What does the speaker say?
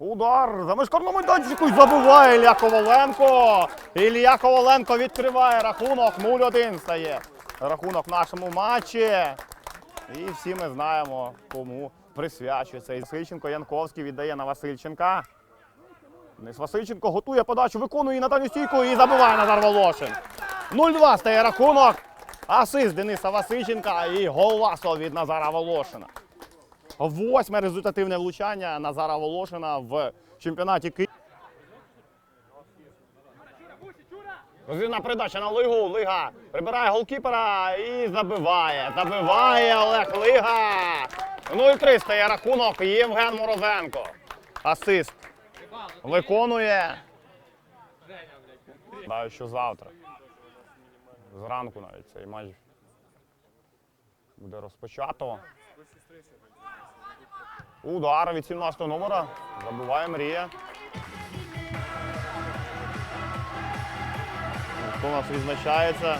Удар за мишкарному майданчику і забиває Ілля Коваленко. Ілля Коваленко відкриває рахунок. 0-1 стає. Рахунок в нашому матчі. І всі ми знаємо, кому присвячується. І Васильченко Янковський віддає на Васильченка. Денис Васильченко готує подачу, виконує її на дальню стійку і забиває Назар Волошин. 0-2 стає рахунок. Асист Дениса Васильченка і голасо від Назара Волошина. Восьме результативне влучання Назара Волошина в чемпіонаті Києва. Розвідна передача на Лигу. Лига прибирає голкіпера і забиває. Забиває Олег Лига. 0-3 стає рахунок Євген Морозенко. Асист. Виконує. Знаю, що завтра. Зранку навіть цей матч буде розпочато. Удар від 17-го номера. Забуває Мрія. Хто у нас відзначається?